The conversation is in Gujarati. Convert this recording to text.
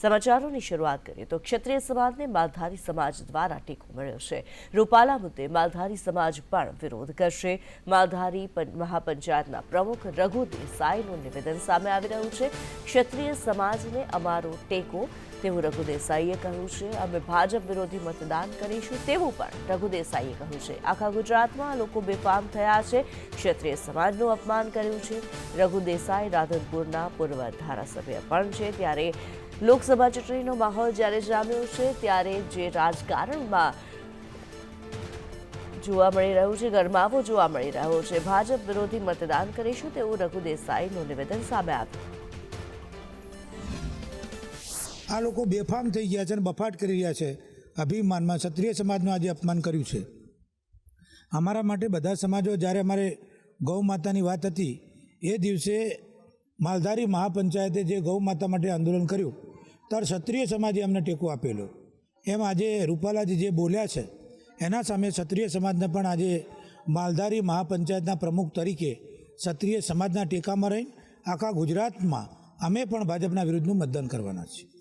સમાચારોની શરૂઆત કરીએ તો ક્ષત્રિય સમાજને માલધારી સમાજ દ્વારા ટેકો મળ્યો છે. રૂપાલા મુદ્દે માલધારી સમાજ પણ વિરોધ કરશે. માલધારી મહાપંચાયતના પ્રમુખ રઘુ દેસાઈનું નિવેદન સામે આવી રહ્યું છે. ક્ષત્રિય સમાજને અમારો ટેકો, તેવું રઘુ દેસાઈએ કહ્યું છે. અમે ભાજપ વિરોધી મતદાન કરીશું તેવું પણ રઘુ દેસાઈએ કહ્યું છે. આખા ગુજરાતમાં લોકો બેફામ થયા છે. ક્ષત્રિય સમાજનું અપમાન કર્યું છે. રઘુ દેસાઈ રાધનપુરના પૂર્વ ધારાસભ્ય પણ છે. ત્યારે લોકસભા ચૂંટણીનો માહોલ જ્યારે જામ્યો છે, ત્યારે જે રાજકારણમાં જોવા મળી રહ્યું છે, ગરમાવો જોવા મળી રહ્યો છે, ભાજપ વિરોધી મતદાન કરીશું તેવું રઘુ દેસાઈનું નિવેદન સામે આવ્યું. આ લોકો બેફામ થઈ ગયા છે અને બફાટ કરી રહ્યા છે. અભિમાનમાં ક્ષત્રિય સમાજનું આજે અપમાન કર્યું છે. અમારા માટે બધા સમાજો, જ્યારે અમારે ગૌ માતાની વાત હતી, એ દિવસે માલધારી મહાપંચાયતે જે ગૌ માતા માટે આંદોલન કર્યું ત્યારે ક્ષત્રિય સમાજે અમને ટેકો આપેલો. એમ આજે રૂપાલાજી જે બોલ્યા છે, એના સામે ક્ષત્રિય સમાજને પણ આજે માલધારી મહાપંચાયતના પ્રમુખ તરીકે ક્ષત્રિય સમાજના ટેકામાં રહીને આખા ગુજરાતમાં અમે પણ ભાજપના વિરુદ્ધનું મતદાન કરવાના છીએ.